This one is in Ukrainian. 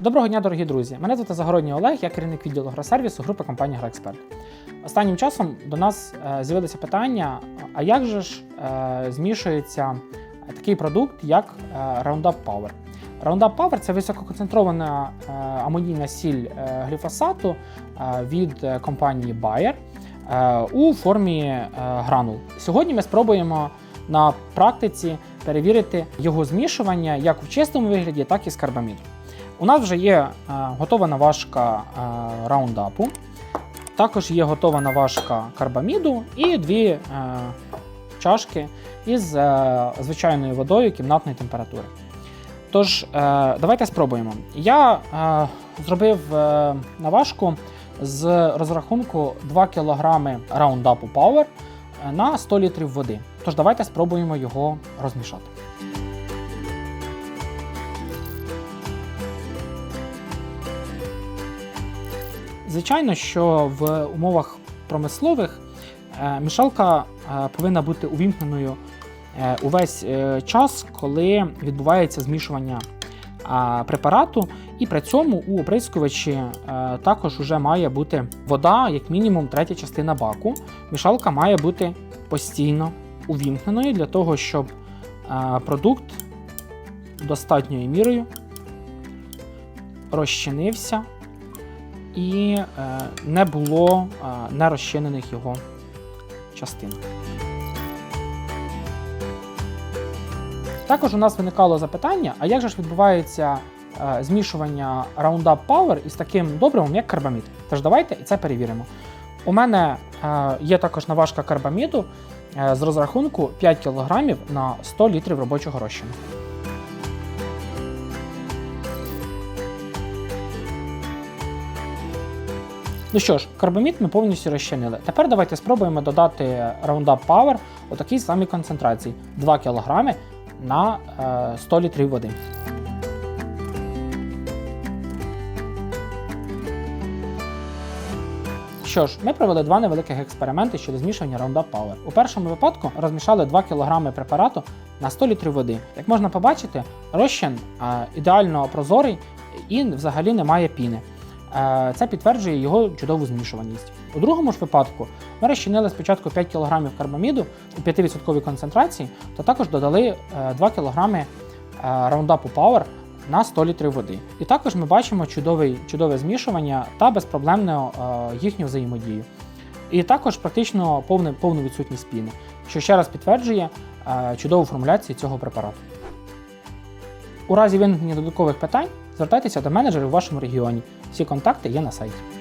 Доброго дня, дорогі друзі! Мене звати Загородній Олег, я керівник відділу агросервісу групи компанії «Агроексперт». Останнім часом до нас е, з'явилися питання: а як же ж е, змішується такий продукт, як е, Roundup Power? Roundup Power це висококонцентрована е, амонійна сіль е, гліфосату е, від е, компанії Bayer е, у формі е, гранул. Сьогодні ми спробуємо на практиці перевірити його змішування як в чистому вигляді, так і з карбаміду. У нас вже є е, готова наважка е, раундапу, також є готова наважка карбаміду і дві е, чашки із звичайною водою кімнатної температури. Тож, давайте спробуємо. Я зробив наважку з розрахунку 2 кг раундапу Power на 100 літрів води. Тож давайте спробуємо його розмішати. Звичайно, що в умовах промислових е, мішалка е, повинна бути увімкненою е, увесь час, коли відбувається змішування препарату, і при цьому у оприскувачі також вже має бути вода, як мінімум третя частина баку. Мішалка має бути постійно увімкненою для того, щоб продукт достатньою мірою розчинився і е, не було е, нерозчинених його частин. Також у нас виникало запитання: а як же ж відбувається е, змішування Roundup Power із таким добривом, як карбамід? Тож давайте і це перевіримо. У мене є також наважка карбаміду з розрахунку 5 кг на 100 літрів робочого розчину. Ну що ж, карбамід ми повністю розчинили. Тепер давайте спробуємо додати Roundup Power у такій самій концентрації 2 кг на е, 100 літрів води. Що ж, ми провели два невеликих експерименти щодо змішування Roundup Power. У першому випадку розмішали 2 кг препарату на 100 літрів води. Як можна побачити, розчин е, ідеально прозорий і взагалі немає піни. Е, Це підтверджує його чудову змішуваність. У другому ж випадку ми розчинили спочатку 5 кг карбаміду у 5% концентрації, та також додали е, 2 кг Roundup Power на 100 літрів води. І також ми бачимо чудовий, чудове змішування та безпроблемну е, їхню взаємодію. І також практично повне, повну відсутність піни, що ще раз підтверджує е, чудову формуляцію цього препарату. У разі виникнення додаткових питань звертайтеся до менеджерів у вашому регіоні. Всі контакти є на сайті.